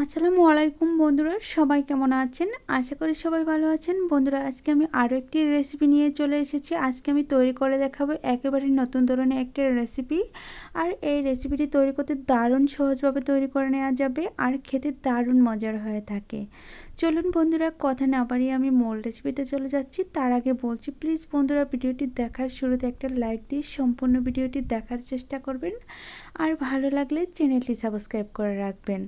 আসসালামু আলাইকুম বন্ধুরা, সবাই কেমন আছেন? আশা করি সবাই ভালো আছেন। বন্ধুরা, আজকে আমি আরও একটি রেসিপি নিয়ে চলে এসেছি। আজকে আমি তৈরি করে দেখাবো একেবারে নতুন ধরনের একটা রেসিপি আর এই রেসিপিটি তৈরি করতে দারুণ সহজভাবে তৈরি করে নেওয়া যাবে আর খেতে দারুণ মজার হয়ে থাকে। চলুন বন্ধুরা, কথা না বাড়িয়ে আমি মূল রেসিপিতে চলে যাচ্ছি। তার আগে বলছি প্লিজ বন্ধুরা, ভিডিওটি দেখার শুরুতে একটা লাইক দিয়ে সম্পূর্ণ ভিডিওটি দেখার চেষ্টা করবেন। আর ভালো লাগলে চ্যানেলটি সাবস্ক্রাইব করে রাখবেন।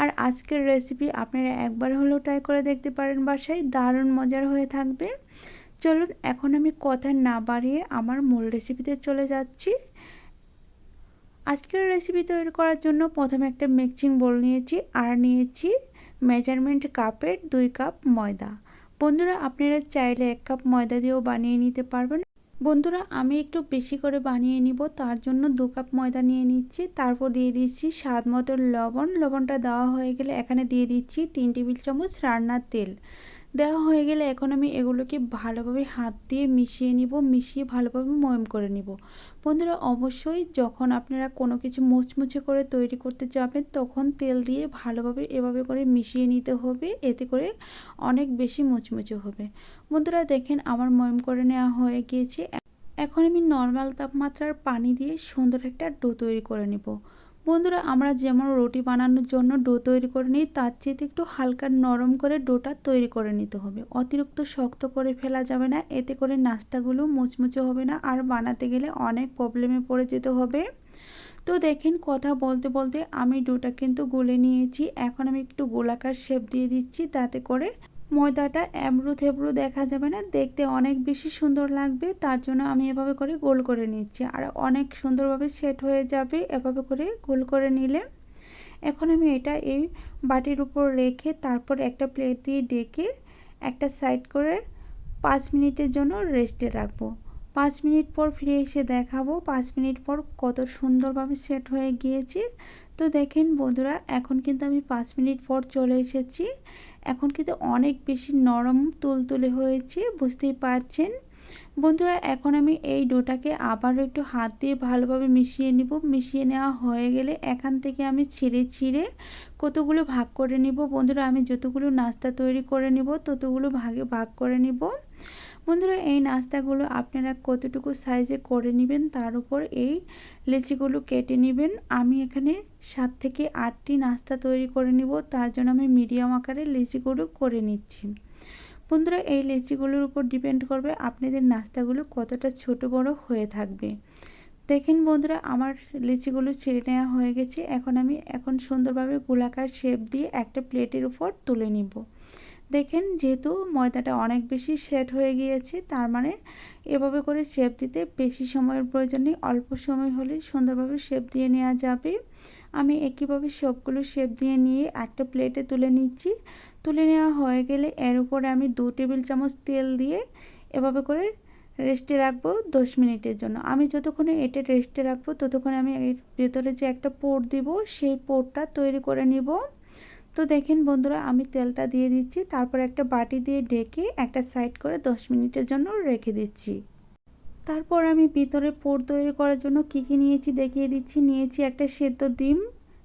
আর আজকের রেসিপি আপনারা একবার হলেও ট্রাই করে দেখতে পারেন বাসায়, দারুণ মজার হয়ে থাকবে। চলুন, এখন আমি কথা না বাড়িয়ে আমার মূল রেসিপিতে চলে যাচ্ছি। আজকের রেসিপি তৈরি করার জন্য প্রথমে একটা মিক্সিং বোল নিয়েছি, আর নিয়েছি মেজারমেন্ট কাপের দুই কাপ ময়দা। বন্ধুরা, আপনারা চাইলে এক কাপ ময়দা দিয়েও বানিয়ে নিতে পারবেন। বন্ধুরা, আমি একটু বেশি করে বানিয়ে নিব। তার জন্য দু কাপ ময়দা নিয়ে নিচ্ছি। তারপর দিয়ে দিচ্ছি স্বাদ মতো লবণ। লবণটা দেওয়া হয়ে গেলে এখানে দিয়ে দিচ্ছি তিন টেবিল চামচ রান্নার তেল। দেওয়া হয়ে গেলে এখন আমি এগুলোকে ভালোভাবে হাত দিয়ে মিশিয়ে নিব, মিশিয়ে ভালোভাবে ময়ম করে নিব। বন্ধুরা, অবশ্যই যখন আপনারা কোনো কিছু মুচমুচে করে তৈরি করতে যাবেন, তখন তেল দিয়ে ভালোভাবে এভাবে করে মিশিয়ে নিতে হবে, এতে করে অনেক বেশি মুচমুচে হবে। বন্ধুরা, দেখেন আমার ময়ম করে নেওয়া হয়ে গিয়েছে। এখন আমি নর্মাল তাপমাত্রার পানি দিয়ে সুন্দর একটা ডো তৈরি করে নেব। বন্ধুরা, আমরা যেমন রুটি বানানোর জন্য ডো তৈরি করে নিই, তার চেয়ে একটু হালকা নরম করে ডোটা তৈরি করে নিতে হবে। অতিরিক্ত শক্ত করে ফেলা যাবে না, এতে করে নাস্তাগুলো মুচমুচে হবে না আর বানাতে গেলে অনেক প্রবলেমে পড়ে যেতে হবে। তো দেখেন, কথা বলতে বলতে আমি ডোটা কিন্তু গলে নিয়েছি, এখন আমি একটু গোলাকার শেপ দিয়ে দিচ্ছি, তাতে করে ময়দাটা এবড়ো থেবড়ো দেখা যাবে না, দেখতে অনেক বেশি সুন্দর লাগবে, তার জন্য আমি এভাবে করে গোল করে নিচ্ছি। আর অনেক সুন্দরভাবে সেট হয়ে যাবে এভাবে করে গোল করে নিলে। এখন আমি এটা এই বাটির উপর রেখে তারপর একটা প্লেট দিয়ে ডেকে একটা সাইড করে পাঁচ মিনিটের জন্য রেস্টে রাখব। পাঁচ মিনিট পর ফিরে এসে দেখাবো, পাঁচ মিনিট পর কত সুন্দরভাবে সেট হয়ে গিয়েছে। তো দেখেন বন্ধুরা, এখন কিন্তু আমি পাঁচ মিনিট পর চলে এসেছি। এখন কিন্তু অনেক বেশি নরম তুলতুলে হয়েছে, বুঝতেই পারছেন। বন্ধুরা, এখন আমি এই ডোটাকে আবারও একটু হাত দিয়ে ভালোভাবে মিশিয়ে নিব। মিশিয়ে নেওয়া হয়ে গেলে এখান থেকে আমি ছিঁড়ে ছিঁড়ে কতগুলো ভাগ করে নিব? বন্ধুরা, আমি যতগুলো নাস্তা তৈরি করে নিব, ততগুলো ভাগে ভাগ করে নিব। বন্ধুরা, এই নাস্তাগুলো আপনারা কতটুকু সাইজে করে নেবেন তার উপর এই লিচিগুলো কেটে নেবেন। আমি এখানে সাত থেকে আটটি নাস্তা তৈরি করে নিব, তার জন্য আমি মিডিয়াম আকারে লিচিগুলো করে নিচ্ছি। বন্ধুরা, এই লিচিগুলোর উপর ডিপেন্ড করবে আপনাদের নাস্তাগুলো কতটা ছোট বড় হয়ে থাকবে। দেখেন বন্ধুরা, আমার লিচিগুলো ছেড়ে নেওয়া হয়ে গেছে। এখন আমি এখন সুন্দরভাবে গোলাকার শেপ দিয়ে একটা প্লেটের উপর তুলে নিব। দেখেন যেহেতু ময়দাটা অনেক বেশি সেট হয়ে গিয়েছে, তার মানে এভাবে করে শেপ দিতে বেশি সময়ের প্রয়োজন নেই। অল্প সময় হলে সুন্দরভাবে শেপ দিয়ে নেওয়া যাবে। আমি একইভাবে সবগুলো শেপ দিয়ে নিয়ে একটা প্লেটে তুলে নিচ্ছি। তুলে নেওয়া হয়ে গেলে এর উপরে আমি দু টেবিল চামচ তেল দিয়ে এভাবে করে রেস্টে রাখব দশ মিনিটের জন্য। আমি যতক্ষণে এটা রেস্টে রাখব ততক্ষণে আমি এর ভেতরে যে একটা পোর দিব, সেই পোরটা তৈরি করে নিব। তো দেখেন বন্ধুরা, আমি তেলটা দিয়ে দিচ্ছি, তারপর একটা বাটি দিয়ে ঢেকে একটা সাইড করে দশ মিনিটের জন্য রেখে দিচ্ছি। তারপর আমি ভিতরে পোর তৈরি করার জন্য কী কী নিয়েছি দেখিয়ে দিচ্ছি। নিয়েছি একটা সেদ্ধ ডিম,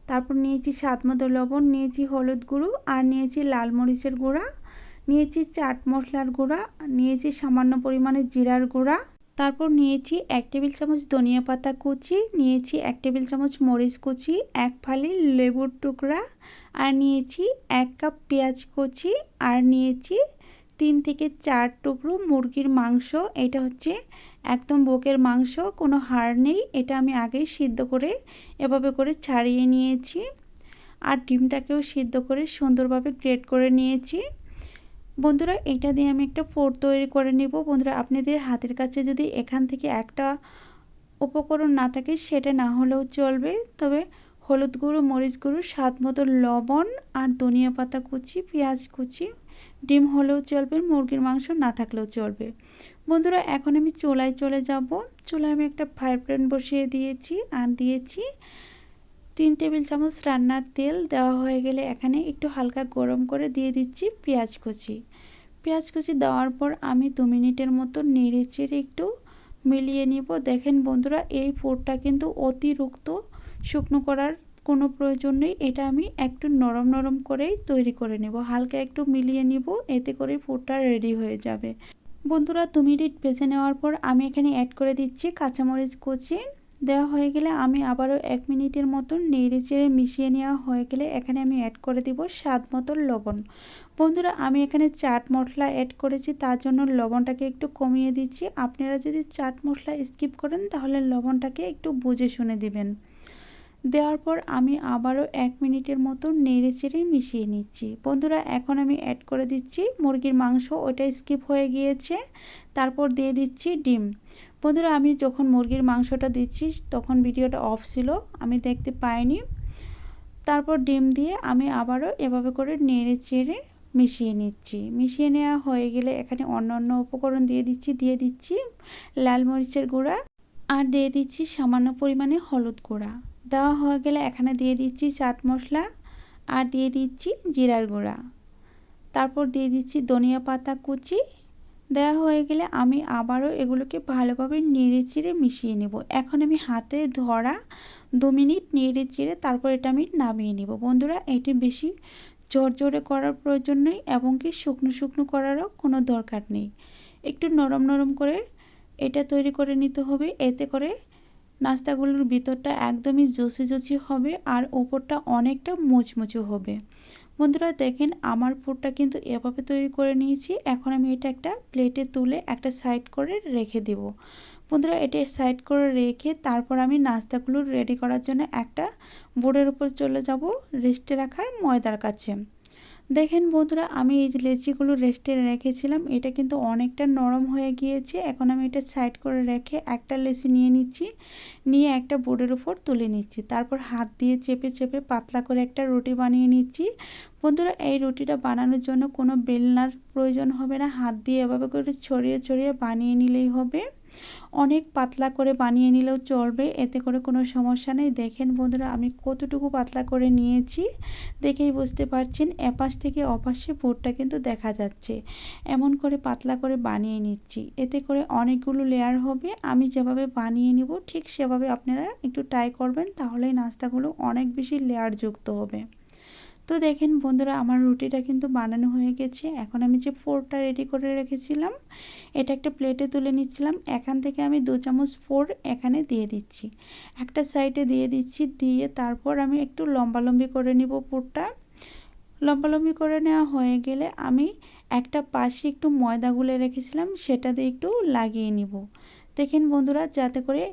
তারপর নিয়েছি স্বাদ মতো লবণ, নিয়েছি হলুদ গুঁড়ো, আর নিয়েছি লাল মরিচের গুঁড়া, নিয়েছি চাট মশলার গুঁড়া, নিয়েছি সামান্য পরিমাণে জিরার গুঁড়া তারপর নিয়েছি এক টেবিল চামচ ধনিয়া পাতা কুচি, নিয়েছি এক টেবিল চামচ মরিচ কুচি, এক ফালি লেবুর টুকরা, আর নিয়েছি এক কাপ পেঁয়াজ কুচি, আর নিয়েছি তিন থেকে চার টুকরো মুরগির মাংস। এটা হচ্ছে একদম বুকের মাংস, কোনো হাড় নেই। এটা আমি আগেই সিদ্ধ করে এভাবে করে ছাড়িয়ে নিয়েছি। আর ডিমটাকেও সিদ্ধ করে সুন্দরভাবে গ্রেট করে নিয়েছি। বন্ধুরা, এটা দিয়ে আমি একটা ফোর তৈরি করে নিব। বন্ধুরা, আপনাদের হাতের কাছে যদি এখান থেকে একটা উপকরণ না থাকে, সেটা না হলেও চলবে। তবে হলুদ গুঁড়ো, মরিচ গুঁড়ো, স্বাদ মতো লবণ আর ধনিয়া পাতা কুচি, পেঁয়াজ কুচি, ডিম হলেও চলবে, মুরগির মাংস না থাকলেও চলবে। বন্ধুরা, এখন আমি চুলায় চলে যাব। চুলায় আমি একটা ফ্রাই প্যান বসিয়ে দিয়েছি আর দিয়েছি। তিন টেবিল চামচ রান্নার তেল দেওয়া হয়ে গেলে এখানে একটু হালকা গরম করে দিয়ে দিচ্ছি পেঁয়াজ কুচি। পেঁয়াজ কুচি দেওয়ার পর আমি দু মিনিটের মতো নেড়ে একটু মিলিয়ে নিব। দেখেন বন্ধুরা, এই পোরটা কিন্তু অতিরিক্ত শুকনো করার কোনো প্রয়োজন নেই। এটা আমি একটু নরম নরম করেই তৈরি করে নেব। হালকা একটু মিলিয়ে নিব, এতে করে পুরটা রেডি হয়ে যাবে। বন্ধুরা, দু মিনিট ভেজে নেওয়ার পর আমি এখানে অ্যাড করে দিচ্ছি কাঁচামরিচ কুচি। দেওয়া হয়ে গেলে আমি আবারও এক মিনিটের মতন নেড়ে চেড়ে মিশিয়ে নেওয়া হয়ে গেলে এখানে আমি অ্যাড করে দিব স্বাদ মতন লবণ। বন্ধুরা, আমি এখানে চাট মশলা অ্যাড করেছি, তার জন্য লবণটাকে একটু কমিয়ে দিচ্ছি। আপনারা যদি চাট মশলা স্কিপ করেন, তাহলে লবণটাকে একটু বুঝে শুনে দিবেন। দেওয়ার পর আমি আবারও এক মিনিটের মতো নেড়ে চেড়ে মিশিয়ে নিচ্ছি। বন্ধুরা, এখন আমি অ্যাড করে দিচ্ছি মুরগির মাংস ওটা স্কিপ হয়ে গিয়েছে। তারপর দিয়ে দিচ্ছি ডিম। বন্ধুরা, আমি যখন মুরগির মাংসটা দিচ্ছি, তখন ভিডিওটা অফ ছিল, আমি দেখতে পাইনি। তারপর ডিম দিয়ে আমি আবারও এভাবে করে নেড়ে চেড়ে মিশিয়ে নিচ্ছি। মিশিয়ে নেওয়া হয়ে গেলে এখানে অন্য অন্য উপকরণ দিয়ে দিচ্ছি দিয়ে দিচ্ছি লাল মরিচের গুঁড়া আর দিয়ে দিচ্ছি সামান্য পরিমাণে হলুদ গুঁড়া। দেওয়া হয়ে গেলে এখানে দিয়ে দিচ্ছি চাট মশলা আর দিয়ে দিচ্ছি জিরার গুঁড়া। তারপর দিয়ে দিচ্ছি ধনিয়া পাতা কুচি দেওয়া হয়ে গেলে আমি আবারও এগুলোকে ভালোভাবে নেড়ে চেড়ে মিশিয়ে নেব। এখন আমি হাতে ধরা দু মিনিট নেড়ে চেড়ে তারপর এটা আমি নামিয়ে নেব। বন্ধুরা, এটি বেশি জোরে করার প্রয়োজন নেই এবং কি শুকনো শুকনো করারও কোনো দরকার নেই। একটু নরম নরম করে এটা তৈরি করে নিতে হবে। এতে করে নাস্তাগুলোর ভিতরটা একদমই জুসি জুসি হবে আর ওপরটা অনেকটা মুচমুচে হবে। বন্ধুরা দেখেন আমার পুরটা কিন্তু এভাবে তৈরি করে নিয়েছি। এখন আমি এটা একটা প্লেটে তুলে একটা সাইড করে রেখে দেব। বন্ধুরা এটা সাইড করে রেখে তারপর আমি নাস্তাগুলো রেডি করার জন্য একটা বোর্ডের উপর চলে যাব। রেস্টে রাখার ময়দার কাছে। দেখেন বন্ধুরা, আমি এই যে লেচিগুলো রেস্টে রেখেছিলাম, এটা কিন্তু অনেকটা নরম হয়ে গিয়েছে। এখন আমি এটা সাইড করে রেখে একটা লেচি নিয়ে নিচ্ছি, নিয়ে একটা বোর্ডের উপর তুলে নিচ্ছি। তারপর হাত দিয়ে চেপে চেপে পাতলা করে একটা রুটি বানিয়ে নিচ্ছি। বন্ধুরা, এই রুটিটা বানানোর জন্য কোনো বেলনার প্রয়োজন হবে না। হাত দিয়ে এভাবে করে ছড়িয়ে ছড়িয়ে বানিয়ে নিলেই হবে। অনেক পাতলা করে বানিয়ে নিলেও চলবে, এতে করে কোনো সমস্যা নেই। দেখেন বন্ধুরা, আমি কতটুকু পাতলা করে নিয়েছি, দেখেই বুঝতে পারছেন, এপাশ থেকে অপাশে বোর্ডটা কিন্তু দেখা যাচ্ছে। এমন করে পাতলা করে বানিয়ে নিচ্ছি, এতে করে অনেকগুলো লেয়ার হবে, আমি যেভাবে বানিয়ে নিব, ঠিক সেভাবে আপনারা একটু ট্রাই করবেন, তাহলেই নাস্তাগুলো অনেক বেশি লেয়ার যুক্ত হবে। তো দেখেন বন্ধুরা, আমার রুটিটা কিন্তু বানানো হয়ে গেছে। এখন আমি যে ফোরটা রেডি করে রেখেছিলাম, এটা একটা প্লেটে তুলে নিচ্ছিলাম। এখান থেকে আমি দু চামচ ফোর এখানে দিয়ে দিচ্ছি। একটা সাইডে দিয়ে দিচ্ছি, দিয়ে তারপর আমি একটু লম্বালম্বি করে নিব পুরটা। লম্বালম্বি করে নেওয়া হয়ে গেলে আমি একটা পাশে একটু ময়দা গুলে রেখেছিলাম, সেটা দিয়ে একটু লাগিয়ে নিব। দেখেন বন্ধুরা, যাতে করে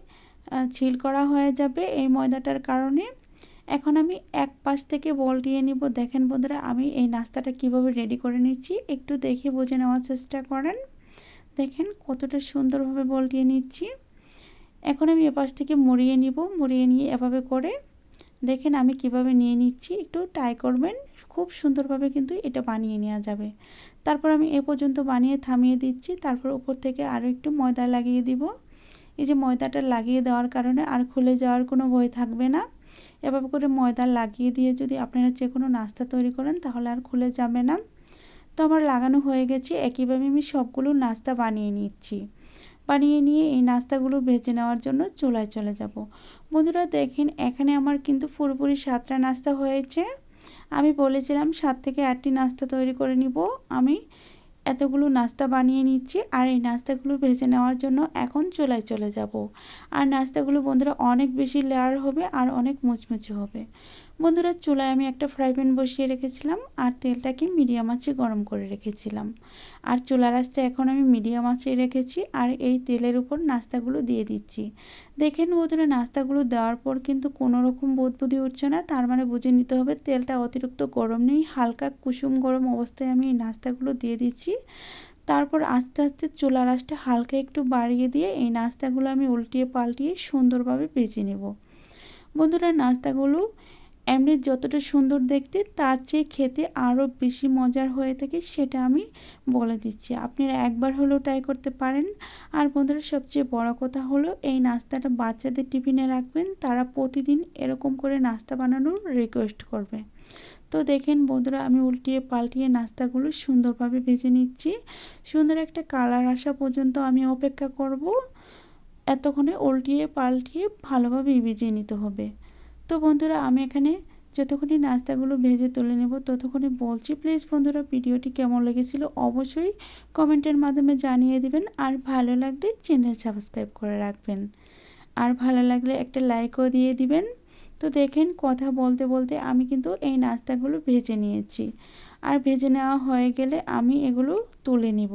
ছিল করা হয়ে যাবে এই ময়দাটার কারণে। এখন আমি এক পাশ থেকে বল দিয়ে নিব। দেখেন বন্ধুরা, আমি এই নাস্তাটা কীভাবে রেডি করে নিচ্ছি, একটু দেখে বুঝে নেওয়ার চেষ্টা করেন। দেখেন কতটা সুন্দরভাবে বল দিয়ে নিচ্ছি। এখন আমি এপাশ থেকে মুড়িয়ে নিব, মুড়িয়ে নিয়ে এভাবে করে। দেখেন আমি কীভাবে নিয়ে নিচ্ছি, একটু ট্রাই করবেন, খুব সুন্দরভাবে কিন্তু এটা বানিয়ে নেওয়া যাবে। তারপর আমি এ পর্যন্ত বানিয়ে থামিয়ে দিচ্ছি, তারপর উপর থেকে আরও একটু ময়দা লাগিয়ে দিব। এই যে ময়দাটা লাগিয়ে দেওয়ার কারণে আর খুলে যাওয়ার কোনো ভয় থাকবে না। এভাবে করে ময়দা লাগিয়ে দিয়ে যদি আপনারা যে কোনো নাস্তা তৈরি করেন, তাহলে আর খুলে যাবে না। তো আমার লাগানো হয়ে গেছে, একইভাবে আমি সবগুলো নাস্তা বানিয়ে নিচ্ছি। বানিয়ে নিয়ে এই নাস্তাগুলো ভেজে নেওয়ার জন্য চুলায় চলে যাব। বন্ধুরা, দেখেন এখানে আমার কিন্তু পুরোপুরি সাতটা নাস্তা হয়েছে। আমি বলেছিলাম সাত থেকে আটটি নাস্তা তৈরি করে নিব। আমি এতগুলো নাস্তা বানিয়ে নিচ্ছি আর এই নাস্তাগুলো ভেজে নেওয়ার জন্য এখন চুলায় চলে যাব। আর নাস্তাগুলো বন্ধুরা অনেক বেশি লেয়ার হবে আর অনেক মুচমুচে হবে। বন্ধুরা, চুলায় আমি একটা ফ্রাই প্যান বসিয়ে রেখেছিলাম আর তেলটাকে মিডিয়াম আঁচে গরম করে রেখেছিলাম। আর চুলা রাসটা এখন আমি মিডিয়াম আঁচে রেখেছি আর এই তেলের উপর নাস্তাগুলো দিয়ে দিচ্ছি। দেখেন বন্ধুরা, নাস্তাগুলো দেওয়ার পর কিন্তু কোনো রকম বুদবুদি উঠছে না, তার মানে বুঝে নিতে হবে তেলটা অতিরিক্ত গরম নেই, হালকা কুসুম গরম অবস্থায় আমি এই নাস্তাগুলো দিয়ে দিচ্ছি। তারপর আস্তে আস্তে চুলা রাসটা হালকা একটু বাড়িয়ে দিয়ে এই নাস্তাগুলো আমি উল্টিয়ে পাল্টিয়ে সুন্দরভাবে বেজে নেব। বন্ধুরা, নাস্তাগুলো এমনি যতটা সুন্দর দেখতে, তার চেয়ে খেতে আরও বেশি মজার হয়ে থাকে সেটা আমি বলে দিচ্ছি। আপনারা একবার হলেও ট্রাই করতে পারেন। আর বন্ধুরা, সবচেয়ে বড় কথা হলো, এই নাস্তাটা বাচ্চাদের টিফিনে রাখবেন, তারা প্রতিদিন এরকম করে নাস্তা বানানোর রিকোয়েস্ট করবে। তো দেখেন বন্ধুরা, আমি উল্টিয়ে পাল্টিয়ে নাস্তাগুলো সুন্দরভাবে ভেজে নিচ্ছি। সুন্দর একটা কালার আসা পর্যন্ত আমি অপেক্ষা করব। এতক্ষণে উল্টিয়ে পাল্টিয়ে ভালোভাবে ভেজে নিতে হবে। তো বন্ধুরা, আমি এখানে যতক্ষণই নাস্তাগুলো ভেজে তুলে নেব, ততক্ষণে বলছি প্লিজ বন্ধুরা, ভিডিওটি কেমন লেগেছিল অবশ্যই কমেন্টের মাধ্যমে জানিয়ে দেবেন। আর ভালো লাগলে চ্যানেল সাবস্ক্রাইব করে রাখবেন। আর ভালো লাগলে একটা লাইকও দিয়ে দিবেন। তো দেখেন, কথা বলতে বলতে আমি কিন্তু এই নাস্তাগুলো ভেজে নিয়েছি। আর ভেজে নেওয়া হয়ে গেলে আমি এগুলো তুলে নিব।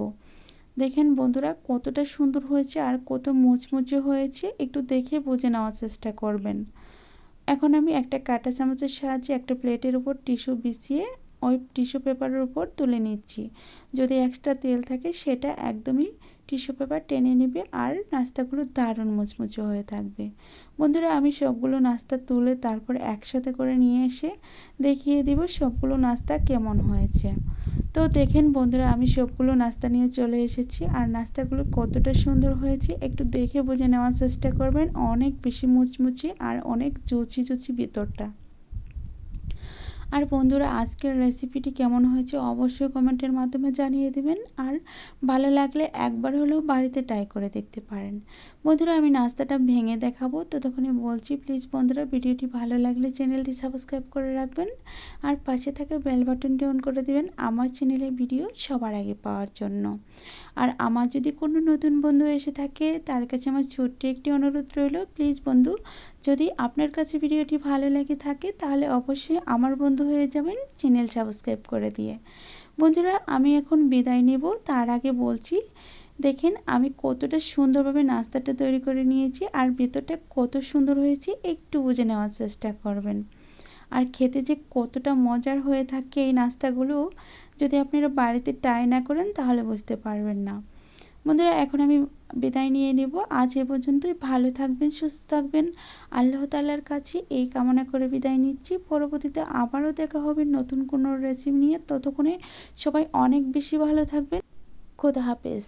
দেখেন বন্ধুরা, কতটা সুন্দর হয়েছে আর কত মুচমুচে হয়েছে, একটু দেখে বুঝে নেওয়ার চেষ্টা করবেন। এখন আমি একটা কাঁটা চামচের সাহায্যে একটা প্লেটের উপর টিস্যু বিছিয়ে ওই টিস্যু পেপারের উপর তুলে নিচ্ছি। যদি এক্সট্রা তেল থাকে সেটা একদমই টিস্যু পেপার টেনে নেবে আর নাস্তাগুলো দারুণ মুচমুচে হয়ে থাকবে। বন্ধুরা, আমি সবগুলো নাস্তা তুলে তারপর একসাথে করে নিয়ে এসে দেখিয়ে দিব সবগুলো নাস্তা কেমন হয়েছে। তো দেখেন বন্ধুরা, আমি সবগুলো নাস্তা নিয়ে চলে এসেছি আর নাস্তাগুলো কতটা সুন্দর হয়েছে। একটু দেখে বুঝে নেওয়ার চেষ্টা করবেন, অনেক বেশি মুচমুচে আর অনেক চুচি চুচি ভিতরটা। আর বন্ধুরা, আজকের রেসিপিটি কেমন হয়েছে অবশ্যই কমেন্টের মাধ্যমে জানিয়ে দেবেন। আর ভালো লাগলে একবার হলেও বাড়িতে ট্রাই করে দেখতে পারেন। বন্ধুরা, আমি নাস্তাটা ভেঙে দেখাবো। ততক্ষণে বলছি প্লিজ বন্ধুরা, ভিডিওটি ভালো লাগলে চ্যানেলটি সাবস্ক্রাইব করে রাখবেন আর পাশে থাকা বেল বাটনটি অন করে দেবেন আমার চ্যানেলে ভিডিও সবার আগে পাওয়ার জন্য। আর আমার যদি কোনো নতুন বন্ধু এসে থাকে, তার কাছে আমার ছোট্ট একটি অনুরোধ রইল প্লিজ বন্ধু, যদি আপনার কাছে ভিডিওটি ভালো লাগে থাকে, তাহলে অবশ্যই আমার বন্ধু হয়ে যাবেন চ্যানেল সাবস্ক্রাইব করে দিয়ে। বন্ধুরা, আমি এখন বিদায় নেব। তার আগে বলছি দেখেন আমি কতটা সুন্দরভাবে নাস্তাটা তৈরি করে নিয়েছি আর ভেতরটা কত সুন্দর হয়েছে, একটু বুঝে নেওয়ার চেষ্টা করবেন। আর খেতে যে কতটা মজার হয়ে থাকে এই নাস্তাগুলো, যদি আপনারা বাড়িতে ট্রাই না করেন তাহলে বুঝতে পারবেন না। বন্ধুরা, এখন আমি বিদায় নিয়ে নেব। আজ এ পর্যন্তই। ভালো থাকবেন, সুস্থ থাকবেন। আল্লাহ তাল্লার কাছে এই কামনা করে বিদায় নিচ্ছি। পরবর্তীতে আবারও দেখা হবে নতুন কোনো রেসিপি নিয়ে। ততক্ষণে সবাই অনেক বেশি ভালো থাকবেন। খোদা হাফেজ।